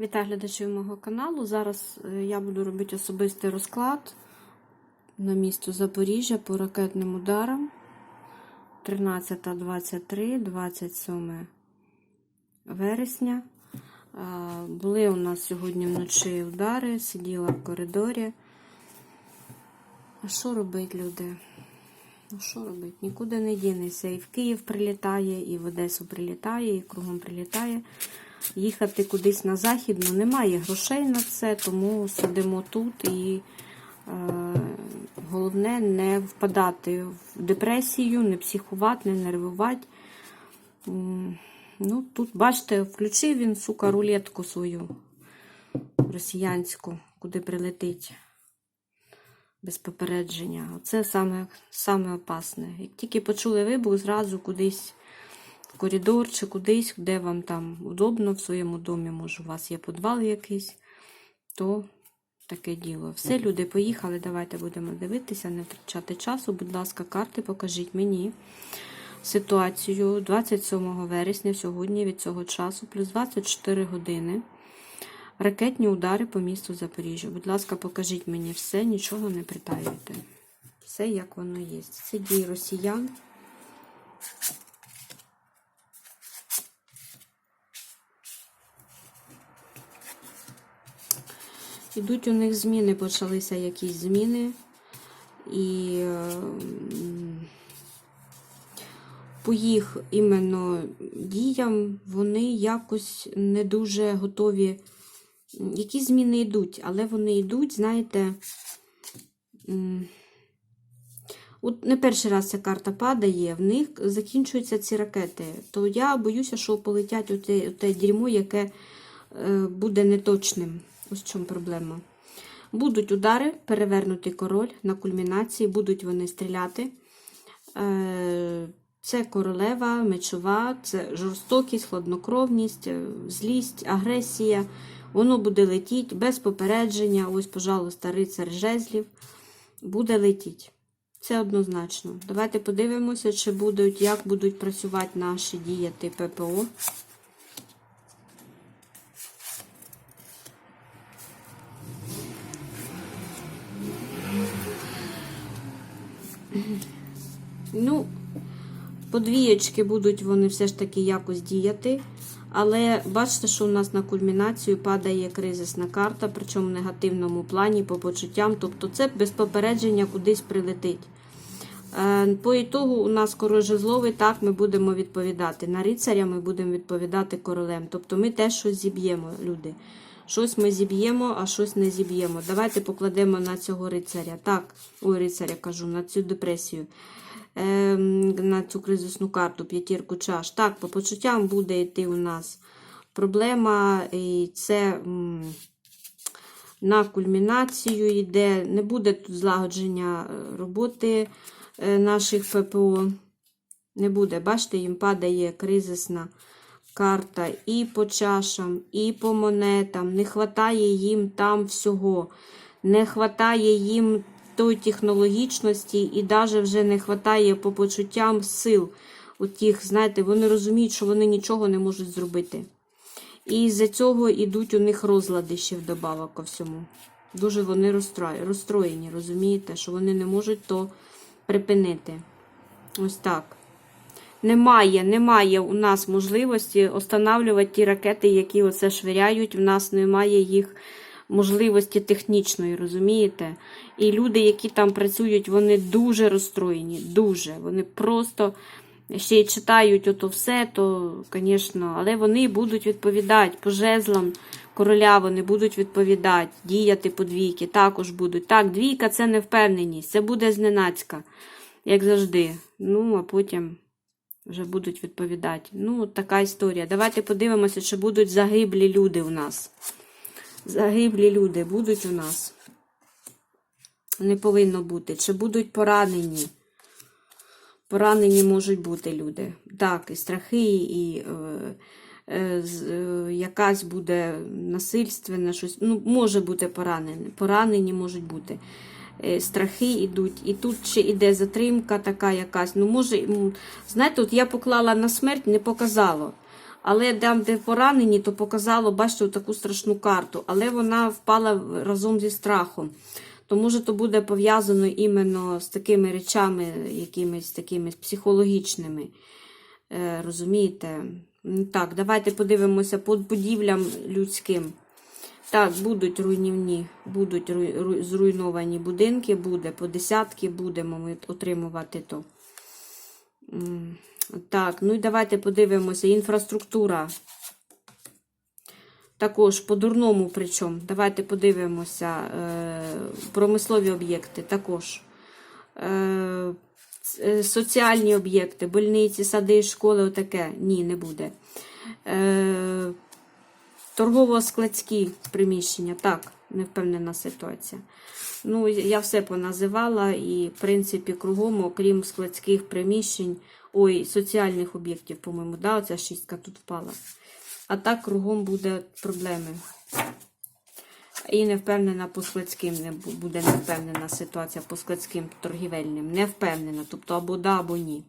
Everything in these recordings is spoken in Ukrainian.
Вітаю глядачів мого каналу. Зараз е, я буду робити особистий розклад на місто Запоріжжя по ракетним ударам 13.23, 27 вересня. Були у нас сьогодні вночі удари, сиділа в коридорі. А що робить люди? Ну що робить? Нікуди не дінеться. І в Київ прилітає, і в Одесу прилітає, і кругом прилітає. Їхати кудись на захід, ну немає грошей на це, тому сидимо тут і е, головне не впадати в депресію, не психувати, не нервувати. Ну, тут, бачите, включив він, сука, рулетку свою росіянську, куди прилетить без попередження. Оце саме, саме опасне. Як тільки почули вибух, зразу кудись коридор чи кудись, де вам там удобно в своєму домі, може, у вас є підвал якийсь, то таке діло. Все, люди, поїхали. Давайте будемо дивитися, не втрачати часу. Будь ласка, карти, покажіть мені ситуацію 27 вересня, сьогодні від цього часу, плюс 24 години. Ракетні удари по місту Запоріжжя. Будь ласка, покажіть мені все, нічого не притаюйте. Все, як воно є. Це дії росіян. Ідуть у них зміни, почалися якісь зміни. І е, по їх іменно діям вони якось не дуже готові. Якісь зміни йдуть, але вони йдуть, знаєте, от не перший раз ця карта падає, в них закінчуються ці ракети. То я боюся, що полетять у те, у те дерьмо, яке е, буде неточним. Ось в чому проблема. Будуть удари, перевернутий король на кульмінації, будуть вони стріляти. Е, Це королева, мечова, це жорстокість, хладнокровність, е, злість, агресія. Воно буде летіти без попередження. Ось, пожалуйста, рицар жезлів. Буде летіти. Це однозначно. Давайте подивимося, чи будуть, як будуть працювати наші діяти ППО. Ну, подвієчки будуть вони все ж таки якось діяти. Але бачите, що у нас на кульмінацію падає кризисна карта, причому в негативному плані, по почуттям. Тобто це без попередження кудись прилетить. Е, По ітогу у нас король жезловий, так ми будемо відповідати. На рицаря ми будемо відповідати королем. Тобто ми теж щось зіб'ємо, люди. Щось ми зіб'ємо, а щось не зіб'ємо. Давайте покладемо на цього рицаря. Так, ой, рицаря кажу, на цю депресію. Ем, на цю кризисну карту, п'ятірку чаш. Так, по почуттям буде йти у нас проблема, і це на кульмінацію йде. Не буде тут злагодження е, роботи е, наших ППО. Не буде. Бачите, їм падає кризисна карта і по чашам, і по монетам. Не хватає їм там всього. Не хватає їм тої технологічності, і навіть вже не вистачає по почуттям сил. Отіх, знаєте, вони розуміють, що вони нічого не можуть зробити. І з-за цього йдуть у них розлади ще вдобавок ко всьому. Дуже вони розстроєні, розумієте, що вони не можуть то припинити. Ось так. Немає, немає у нас можливості останавлювати ті ракети, які оце швиряють. У нас немає їх можливості технічної, розумієте? І люди, які там працюють, вони дуже розстроєні, дуже. Вони просто ще й читають ото все, то, звісно, але вони будуть відповідати по жезлам короля, вони будуть відповідати, діяти по двійки, також будуть. Так, двійка це не впевненість, це буде зненацька, як завжди. Ну, а потім. Вже будуть відповідати. Ну, така історія. Давайте подивимося, чи будуть загиблі люди у нас. Загиблі люди будуть у нас. Не повинно бути. Чи будуть поранені? Поранені можуть бути люди. Так, і страхи, і е, е, е, якась буде насильственне щось. Ну, може бути поранені. Поранені можуть бути. Е, Страхи йдуть, і тут ще іде затримка така якась. Ну, може, знаєте, от я поклала на смерть, не показало. Але там, де поранені, то показало, бачите, таку страшну карту. Але вона впала разом зі страхом. То може то буде пов'язано іменно з такими речами, якимись такими психологічними. Е, розумієте? Так, давайте подивимося по будівлям людським. Так, будуть руйнівні, будуть руй- руй- зруйновані будинки, буде по десятки, будемо ми отримувати то. Так, ну і давайте подивимося. Інфраструктура. Також по-дурному причому. Давайте подивимося. Е, промислові об'єкти також. Е, е, соціальні об'єкти, больниці, сади, школи, отаке. Ні, не буде. Торгово-складські приміщення. Так, не впевнена ситуація. Ну, я все поназивала і, в принципі, кругом, окрім складських приміщень, ой, соціальних об'єктів, по-моєму, да, оця шістка тут впала. А так кругом буде проблеми. І не впевнена по складським, не буде не впевнена ситуація по складським торгівельним. Не впевнена, тобто або да, або ні.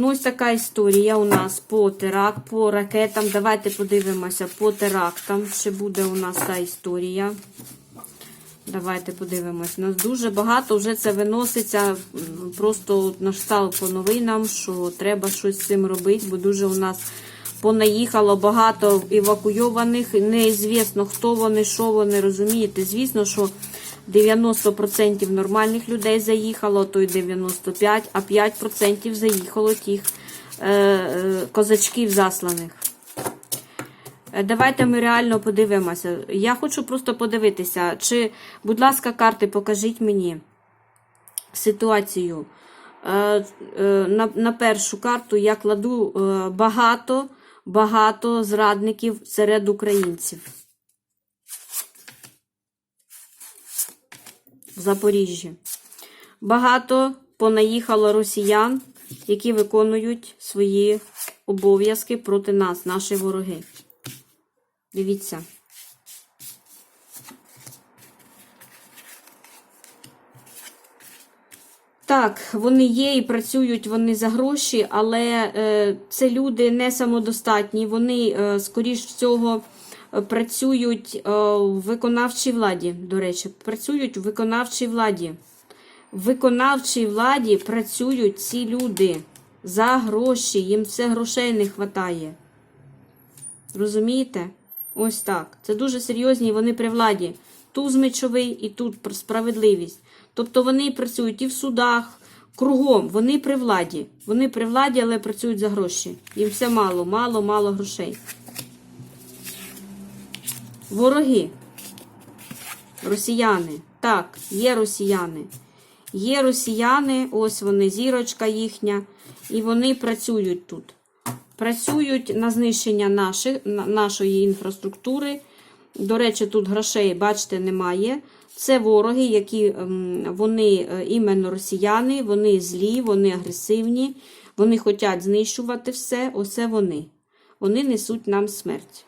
Ну, ось така історія у нас по теракт, по ракетам. Давайте подивимося по терактам. Чи буде у нас та історія? Давайте подивимось. У нас дуже багато вже це виноситься просто на штал по новинам, що треба щось з цим робити, бо дуже у нас понаїхало багато евакуйованих. Неізвісно, хто вони, що вони, розумієте. Звісно, що 90% нормальних людей заїхало, то й 95%, а 5% заїхало тих е, е, козачків засланих. Е, Давайте ми реально подивимося. Я хочу просто подивитися, чи, будь ласка, карти, покажіть мені ситуацію. Е, е, На, на першу карту я кладу е, багато, багато зрадників серед українців. В Запоріжжі. Багато понаїхало росіян, які виконують свої обов'язки проти нас, наші вороги. Дивіться. Так, вони є і працюють вони за гроші, але е, це люди не самодостатні. Вони, е, скоріш всього, працюють е, в виконавчій владі. До речі, працюють в виконавчій владі. В виконавчій владі працюють ці люди за гроші, їм все грошей не вистачає. Розумієте? Ось так. Це дуже серйозні, вони при владі. Туз мечовий і тут справедливість. Тобто вони працюють і в судах, кругом. Вони при владі. Вони при владі, але працюють за гроші. Їм все мало, мало, мало грошей. Вороги. Росіяни. Так, є росіяни. Є росіяни, ось вони, зірочка їхня, і вони працюють тут. Працюють на знищення наших, нашої інфраструктури. До речі, тут грошей, бачите, немає. Це вороги, які ем, вони е, іменно росіяни, вони злі, вони агресивні, вони хочуть знищувати все. Оце вони. Вони несуть нам смерть.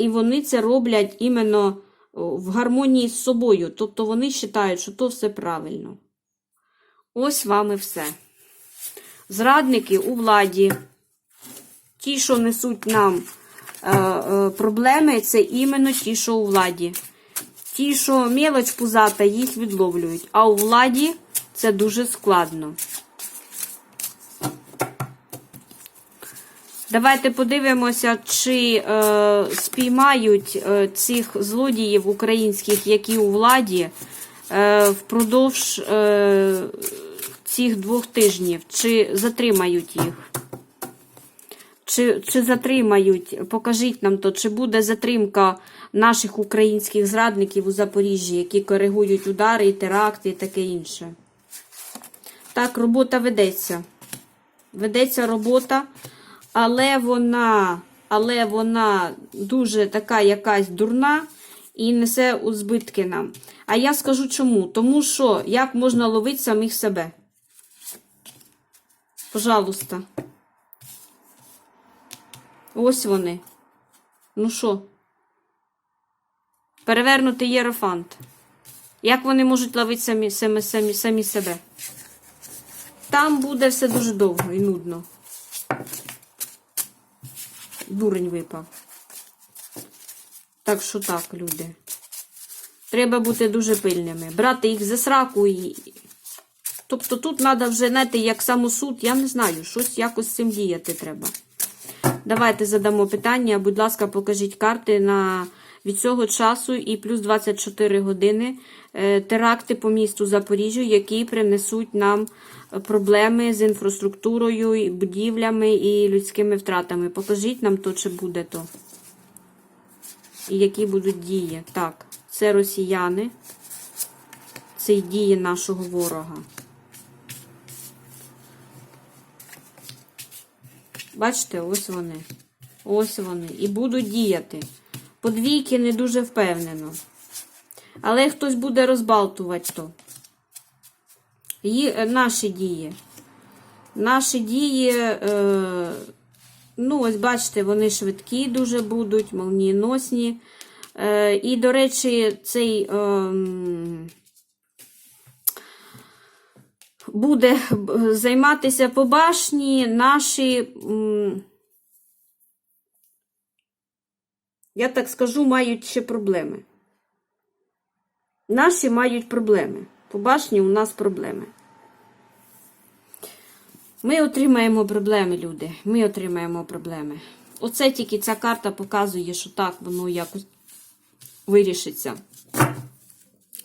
І вони це роблять іменно в гармонії з собою. Тобто вони вважають, що то все правильно. Ось вам і все. Зрадники у владі. Ті, що несуть нам е, е, проблеми, це іменно ті, що у владі. Ті, що мелоч пузата, їх відловлюють. А у владі це дуже складно. Давайте подивимося, чи е, спіймають е, цих злодіїв українських, які у владі, е, впродовж е, цих двох тижнів, чи затримають їх. Чи, чи затримають, покажіть нам то, чи буде затримка наших українських зрадників у Запоріжжі, які коригують удари і теракти і таке інше. Так, робота ведеться. Ведеться робота, але вона, але вона дуже така якась дурна і несе у збитки нам. А я скажу чому? Тому що як можна ловити самих себе? Пожалуйста. Ось вони. Ну що? Перевернутий єрофант. Як вони можуть ловити самі, самі, самі, самі себе? Там буде все дуже довго і нудно. Дурень випав. Так що так, люди. Треба бути дуже пильними. Брати їх за сраку і. Тобто тут треба вже, знаєте, як самосуд, я не знаю, щось якось з цим діяти треба. Давайте задамо питання. Будь ласка, покажіть карти на від цього часу і плюс 24 години е, теракти по місту Запоріжжя, які принесуть нам проблеми з інфраструктурою, будівлями і людськими втратами. Покажіть нам то, чи буде то. І які будуть дії. Так, це росіяни. Це й дії нашого ворога. Бачите, ось вони. Ось вони. І будуть діяти. Подвійки не дуже впевнено. Але хтось буде розбалтувати то. Є, е, наші дії. Наші дії, е, ну, ось бачите, вони швидкі дуже будуть, молнієносні. Е, і, до речі, цей. Е, буде займатися по башні наші, я так скажу, мають ще проблеми. Наші мають проблеми. По башні у нас проблеми. Ми отримаємо проблеми, люди. Ми отримаємо проблеми. Оце тільки ця карта показує, що так, воно якось вирішиться.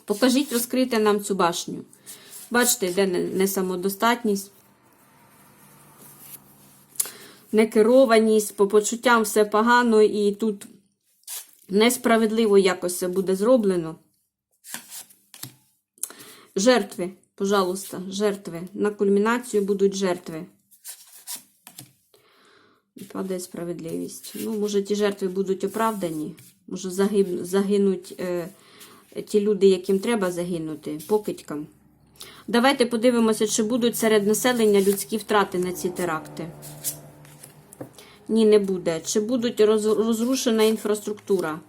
Покажіть, розкрити нам цю башню. Бачите, не- несамодостатність, некерованість, по почуттям все погано, і тут несправедливо якось це буде зроблено. Жертви, пожалуйста, жертви. На кульмінацію будуть жертви. Падає справедливість. Ну, може, ті жертви будуть оправдані. Може, загинуть е, ті люди, яким треба загинути, покидькам. Давайте подивимося, чи будуть серед населення людські втрати на ці теракти. Ні, не буде. Чи будуть роз- розрушена інфраструктура?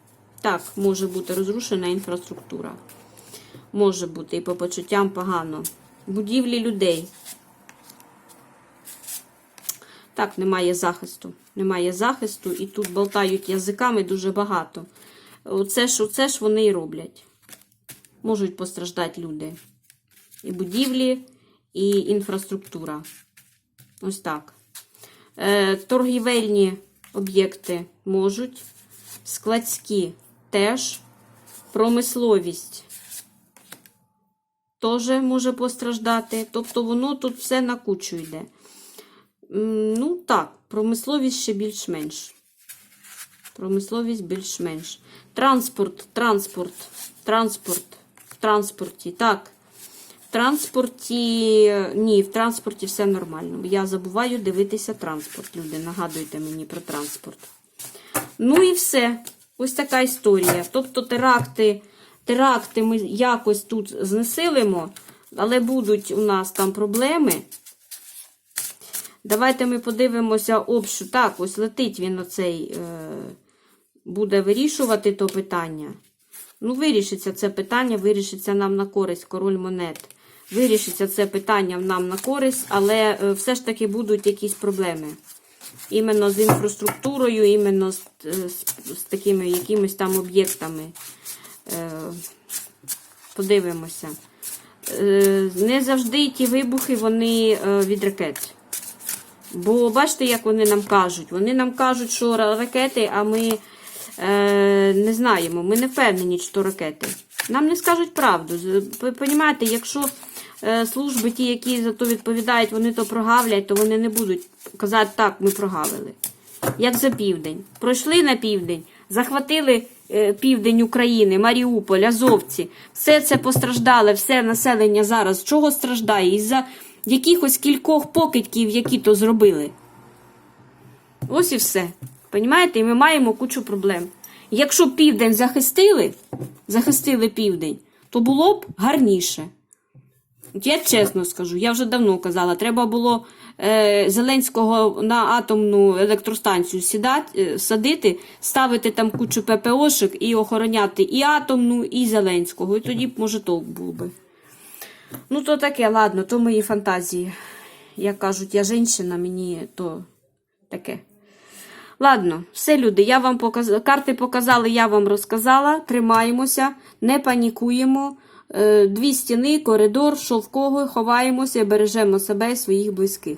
Так, може бути розрушена інфраструктура. Може бути, і по почуттям погано. Будівлі людей. Так, немає захисту. Немає захисту, і тут болтають язиками дуже багато. Оце ж, оце ж вони і роблять. Можуть постраждати люди. І будівлі, і інфраструктура. Ось так. Е, торгівельні об'єкти можуть, складські теж, промисловість теж може постраждати. Тобто воно тут все на кучу йде. Ну так, промисловість ще більш-менш. Промисловість більш-менш. Транспорт, транспорт, транспорт, в транспорті. Так. В транспорті, ні, в транспорті все нормально. Я забуваю дивитися транспорт. Люди, нагадуйте мені про транспорт. Ну і все. Ось така історія. Тобто теракти, теракти ми якось тут знесилимо, але будуть у нас там проблеми. Давайте ми подивимося обшу. Так, ось летить він оцей, е, буде вирішувати то питання. Ну, вирішиться це питання, вирішиться нам на користь король монет. Вирішиться це питання нам на користь, але е, все ж таки будуть якісь проблеми. Іменно з інфраструктурою, іменно з, е, з, з такими якимись там об'єктами. Е, подивимося. Е, не завжди ті вибухи вони е, від ракет. Бо бачите, як вони нам кажуть? Вони нам кажуть, що ракети, а ми не знаємо. Ми не впевнені, то ракети. Нам не скажуть правду. Ви розумієте, якщо служби, ті, які за то відповідають, вони то прогавлять, то вони не будуть казати, так, ми прогавили. Як за південь. Пройшли на південь, захватили е, південь України, Маріуполь, Азовці. Все це постраждало, все населення зараз. Чого страждає? Із-за якихось кількох покидьків, які то зробили. Ось і все. Понімаєте? І ми маємо кучу проблем. Якщо південь захистили, захистили південь, то було б гарніше. Я чесно скажу, я вже давно казала, треба було Зеленського на атомну електростанцію сідати, е, садити, ставити там кучу ППОшок і охороняти і атомну, і Зеленського. І тоді б, може, толк був би. Ну, то таке, ладно, то мої фантазії. Як кажуть, я жінка, мені то таке. Ладно, все, люди, я вам показ... карти показали, я вам розказала. Тримаємося, не панікуємо. Е, Дві стіни, коридор, що ховаємося бережемо себе і своїх близьких.